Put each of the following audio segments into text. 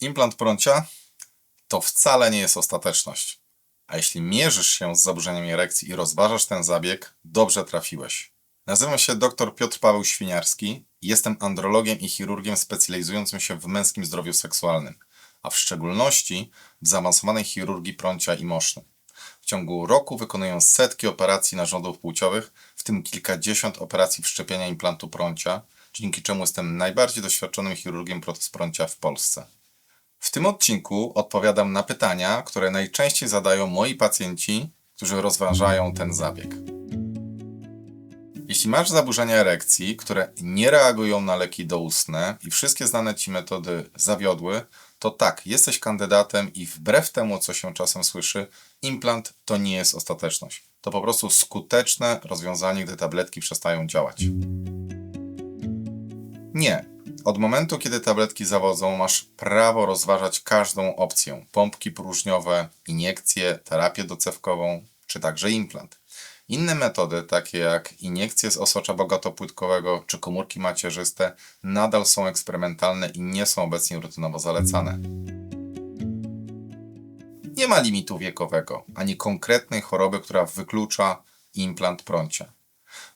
Implant prącia to wcale nie jest ostateczność. A jeśli mierzysz się z zaburzeniami erekcji i rozważasz ten zabieg, dobrze trafiłeś. Nazywam się dr Piotr Paweł Świniarski jestem andrologiem i chirurgiem specjalizującym się w męskim zdrowiu seksualnym, a w szczególności w zaawansowanej chirurgii prącia i moszny. W ciągu roku wykonuję setki operacji narządów płciowych, w tym kilkadziesiąt operacji wszczepienia implantu prącia, dzięki czemu jestem najbardziej doświadczonym chirurgiem protez prącia w Polsce. W tym odcinku odpowiadam na pytania, które najczęściej zadają moi pacjenci, którzy rozważają ten zabieg. Jeśli masz zaburzenia erekcji, które nie reagują na leki doustne i wszystkie znane ci metody zawiodły, to tak, jesteś kandydatem i wbrew temu, co się czasem słyszy, implant to nie jest ostateczność. To po prostu skuteczne rozwiązanie, gdy tabletki przestają działać. Nie. Od momentu, kiedy tabletki zawodzą, masz prawo rozważać każdą opcję. Pompki próżniowe, iniekcje, terapię docewkową, czy także implant. Inne metody, takie jak iniekcje z osocza bogatopłytkowego czy komórki macierzyste, nadal są eksperymentalne i nie są obecnie rutynowo zalecane. Nie ma limitu wiekowego, ani konkretnej choroby, która wyklucza implant prącia.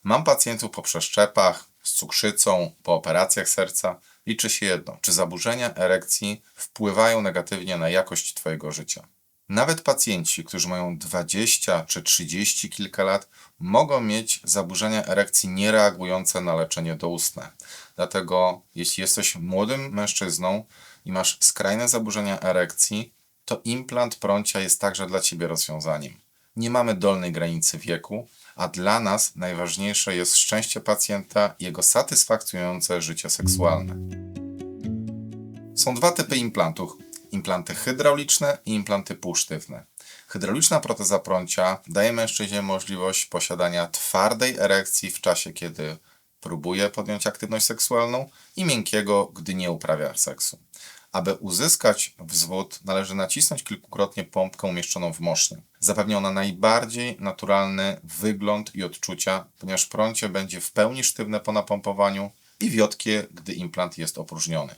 Mam pacjentów po przeszczepach, z cukrzycą, po operacjach serca. Liczy się jedno, czy zaburzenia erekcji wpływają negatywnie na jakość Twojego życia. Nawet pacjenci, którzy mają 20 czy 30 kilka lat, mogą mieć zaburzenia erekcji niereagujące na leczenie doustne. Dlatego, jeśli jesteś młodym mężczyzną i masz skrajne zaburzenia erekcji, to implant prącia jest także dla Ciebie rozwiązaniem. Nie mamy dolnej granicy wieku, a dla nas najważniejsze jest szczęście pacjenta i jego satysfakcjonujące życie seksualne. Są dwa typy implantów: implanty hydrauliczne i implanty półsztywne. Hydrauliczna proteza prącia daje mężczyźnie możliwość posiadania twardej erekcji w czasie, kiedy próbuje podjąć aktywność seksualną i miękkiego, gdy nie uprawia seksu. Aby uzyskać wzwód, należy nacisnąć kilkukrotnie pompkę umieszczoną w mosznie. Zapewni ona najbardziej naturalny wygląd i odczucia, ponieważ prącie będzie w pełni sztywne po napompowaniu i wiotkie, gdy implant jest opróżniony.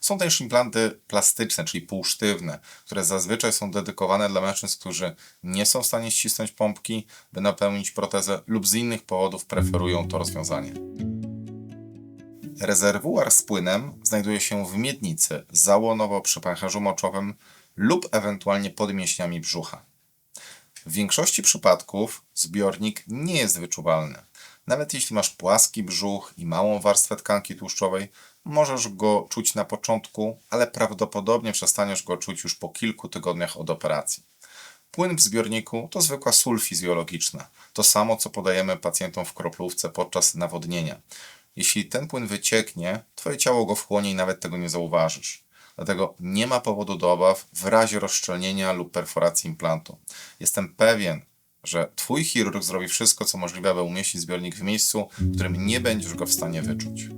Są też implanty plastyczne, czyli półsztywne, które zazwyczaj są dedykowane dla mężczyzn, którzy nie są w stanie ścisnąć pompki, by napełnić protezę lub z innych powodów preferują to rozwiązanie. Rezerwuar z płynem znajduje się w miednicy, załonowo przy pęcherzu moczowym lub ewentualnie pod mięśniami brzucha. W większości przypadków zbiornik nie jest wyczuwalny. Nawet jeśli masz płaski brzuch i małą warstwę tkanki tłuszczowej, możesz go czuć na początku, ale prawdopodobnie przestaniesz go czuć już po kilku tygodniach od operacji. Płyn w zbiorniku to zwykła sól fizjologiczna, to samo co podajemy pacjentom w kroplówce podczas nawodnienia. Jeśli ten płyn wycieknie, Twoje ciało go wchłonie i nawet tego nie zauważysz. Dlatego nie ma powodu do obaw w razie rozszczelnienia lub perforacji implantu. Jestem pewien, że Twój chirurg zrobi wszystko, co możliwe, aby umieścić zbiornik w miejscu, w którym nie będziesz go w stanie wyczuć.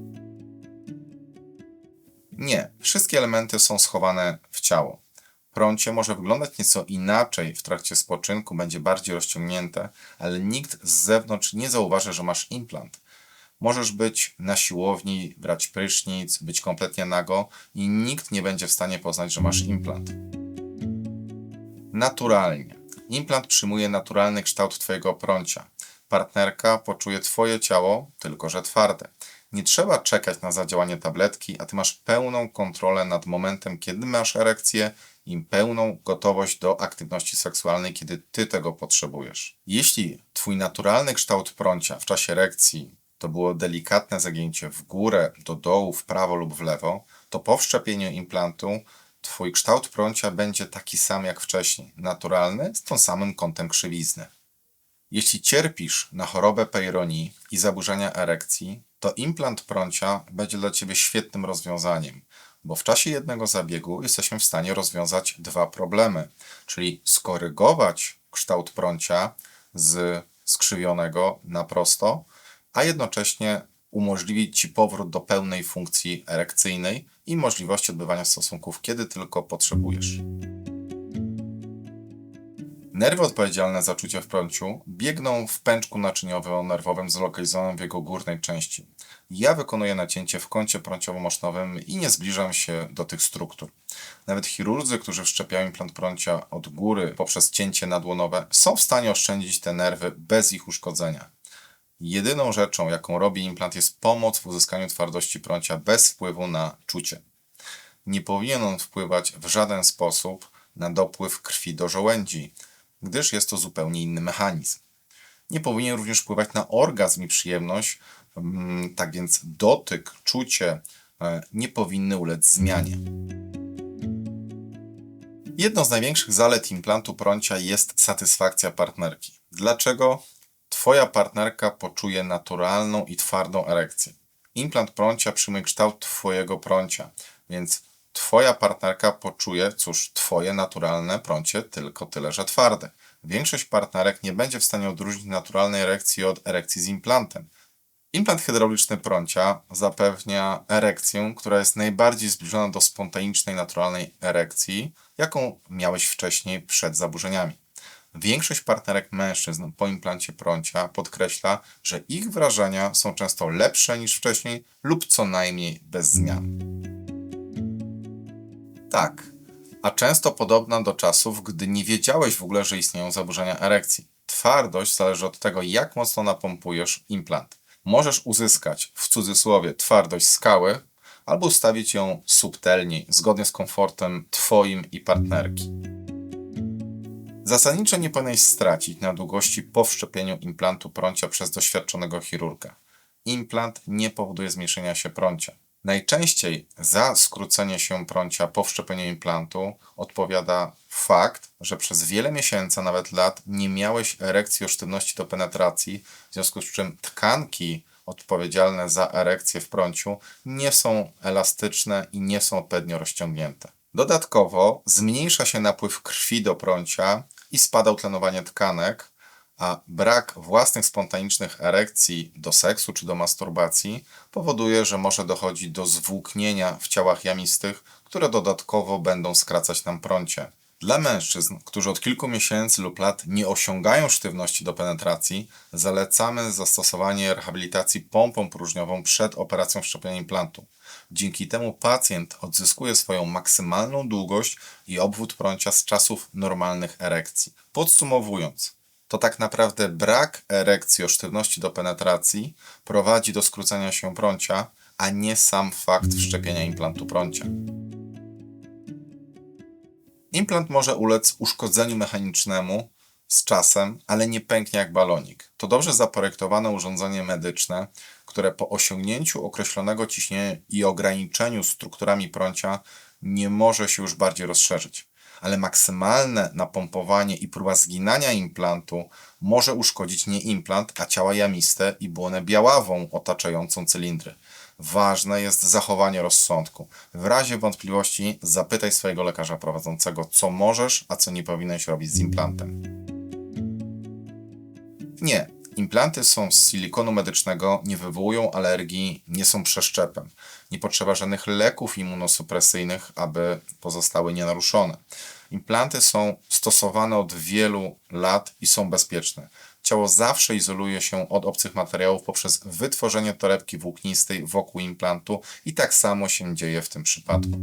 Nie, wszystkie elementy są schowane w ciało. Prącie może wyglądać nieco inaczej w trakcie spoczynku, będzie bardziej rozciągnięte, ale nikt z zewnątrz nie zauważy, że masz implant. Możesz być na siłowni, brać prysznic, być kompletnie nago i nikt nie będzie w stanie poznać, że masz implant. Naturalnie. Implant przyjmuje naturalny kształt Twojego prącia. Partnerka poczuje Twoje ciało, tylko że twarde. Nie trzeba czekać na zadziałanie tabletki, a Ty masz pełną kontrolę nad momentem, kiedy masz erekcję i pełną gotowość do aktywności seksualnej, kiedy Ty tego potrzebujesz. Jeśli Twój naturalny kształt prącia w czasie erekcji to było delikatne zagięcie w górę, do dołu, w prawo lub w lewo, to po wszczepieniu implantu Twój kształt prącia będzie taki sam jak wcześniej, naturalny, z tym samym kątem krzywizny. Jeśli cierpisz na chorobę Peyronie i zaburzenia erekcji, to implant prącia będzie dla Ciebie świetnym rozwiązaniem, bo w czasie jednego zabiegu jesteśmy w stanie rozwiązać dwa problemy, czyli skorygować kształt prącia z skrzywionego na prosto, a jednocześnie umożliwić Ci powrót do pełnej funkcji erekcyjnej i możliwości odbywania stosunków, kiedy tylko potrzebujesz. Nerwy odpowiedzialne za czucie w prąciu biegną w pęczku naczyniowo-nerwowym zlokalizowanym w jego górnej części. Ja wykonuję nacięcie w kącie prąciowo-maszynowym i nie zbliżam się do tych struktur. Nawet chirurdzy, którzy wszczepiają implant prącia od góry poprzez cięcie nadłonowe, są w stanie oszczędzić te nerwy bez ich uszkodzenia. Jedyną rzeczą, jaką robi implant, jest pomoc w uzyskaniu twardości prącia bez wpływu na czucie. Nie powinien on wpływać w żaden sposób na dopływ krwi do żołędzi, gdyż jest to zupełnie inny mechanizm. Nie powinien również wpływać na orgazm i przyjemność, mm, tak więc dotyk, czucie e, nie powinny ulec zmianie. Jedną z największych zalet implantu prącia jest satysfakcja partnerki. Dlaczego? Twoja partnerka poczuje naturalną i twardą erekcję. Implant prącia przyjmuje kształt Twojego prącia, więc Twoja partnerka poczuje, cóż, Twoje naturalne prącie, tylko tyle, że twarde. Większość partnerek nie będzie w stanie odróżnić naturalnej erekcji od erekcji z implantem. Implant hydrauliczny prącia zapewnia erekcję, która jest najbardziej zbliżona do spontanicznej, naturalnej erekcji, jaką miałeś wcześniej przed zaburzeniami. Większość partnerek mężczyzn po implancie prącia podkreśla, że ich wrażenia są często lepsze niż wcześniej lub co najmniej bez zmian. Tak, a często podobna do czasów, gdy nie wiedziałeś w ogóle, że istnieją zaburzenia erekcji. Twardość zależy od tego, jak mocno napompujesz implant. Możesz uzyskać, w cudzysłowie, twardość skały, albo ustawić ją subtelniej, zgodnie z komfortem Twoim i partnerki. Zasadniczo nie powinieneś stracić na długości po wszczepieniu implantu prącia przez doświadczonego chirurga. Implant nie powoduje zmniejszenia się prącia. Najczęściej za skrócenie się prącia po wszczepieniu implantu odpowiada fakt, że przez wiele miesięcy, nawet lat nie miałeś erekcji o sztywności do penetracji, w związku z czym tkanki odpowiedzialne za erekcję w prąciu nie są elastyczne i nie są odpowiednio rozciągnięte. Dodatkowo zmniejsza się napływ krwi do prącia i spada utlenowanie tkanek, a brak własnych spontanicznych erekcji do seksu czy do masturbacji powoduje, że może dochodzić do zwłóknienia w ciałach jamistych, które dodatkowo będą skracać nam prącie. Dla mężczyzn, którzy od kilku miesięcy lub lat nie osiągają sztywności do penetracji, zalecamy zastosowanie rehabilitacji pompą próżniową przed operacją wszczepienia implantu. Dzięki temu pacjent odzyskuje swoją maksymalną długość i obwód prącia z czasów normalnych erekcji. Podsumowując, to tak naprawdę brak erekcji o sztywności do penetracji prowadzi do skrócenia się prącia, a nie sam fakt wszczepienia implantu prącia. Implant może ulec uszkodzeniu mechanicznemu z czasem, ale nie pęknie jak balonik. To dobrze zaprojektowane urządzenie medyczne, które po osiągnięciu określonego ciśnienia i ograniczeniu strukturami prącia nie może się już bardziej rozszerzyć ale maksymalne napompowanie i próba zginania implantu może uszkodzić nie implant, a ciała jamiste i błonę białawą otaczającą cylindry. Ważne jest zachowanie rozsądku. W razie wątpliwości zapytaj swojego lekarza prowadzącego, co możesz, a co nie powinieneś robić z implantem. Nie, Implanty są z silikonu medycznego, nie wywołują alergii, nie są przeszczepem. Nie potrzeba żadnych leków immunosupresyjnych, aby pozostały nienaruszone. Implanty są stosowane od wielu lat i są bezpieczne. Ciało zawsze izoluje się od obcych materiałów poprzez wytworzenie torebki włóknistej wokół implantu i tak samo się dzieje w tym przypadku.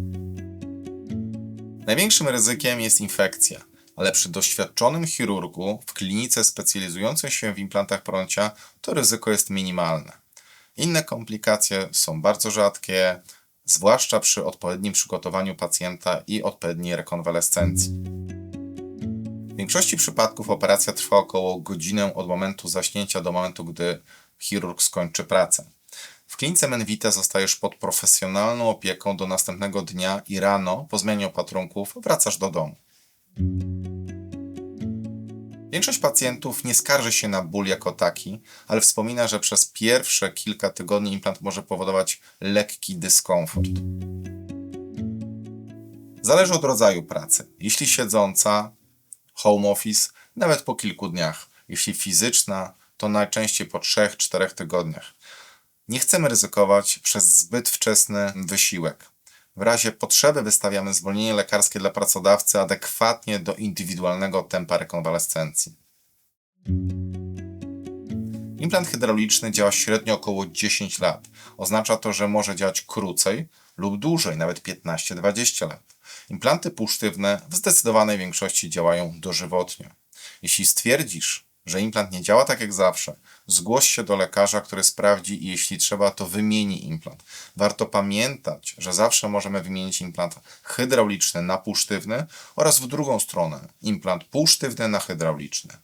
Największym ryzykiem jest infekcja ale przy doświadczonym chirurgu w klinice specjalizującej się w implantach prącia to ryzyko jest minimalne. Inne komplikacje są bardzo rzadkie, zwłaszcza przy odpowiednim przygotowaniu pacjenta i odpowiedniej rekonwalescencji. W większości przypadków operacja trwa około godzinę od momentu zaśnięcia do momentu, gdy chirurg skończy pracę. W klinice Menvita zostajesz pod profesjonalną opieką do następnego dnia i rano, po zmianie opatrunków, wracasz do domu. Większość pacjentów nie skarży się na ból jako taki, ale wspomina, że przez pierwsze kilka tygodni implant może powodować lekki dyskomfort. Zależy od rodzaju pracy. Jeśli siedząca, home office, nawet po kilku dniach. Jeśli fizyczna, to najczęściej po 3-4 tygodniach. Nie chcemy ryzykować przez zbyt wczesny wysiłek. W razie potrzeby wystawiamy zwolnienie lekarskie dla pracodawcy adekwatnie do indywidualnego tempa rekonwalescencji. Implant hydrauliczny działa średnio około 10 lat. Oznacza to, że może działać krócej lub dłużej, nawet 15-20 lat. Implanty półsztywne w zdecydowanej większości działają dożywotnio. Jeśli stwierdzisz, że implant nie działa tak jak zawsze, zgłoś się do lekarza, który sprawdzi i jeśli trzeba, to wymieni implant. Warto pamiętać, że zawsze możemy wymienić implant hydrauliczny na półsztywny oraz w drugą stronę implant półsztywny na hydrauliczny.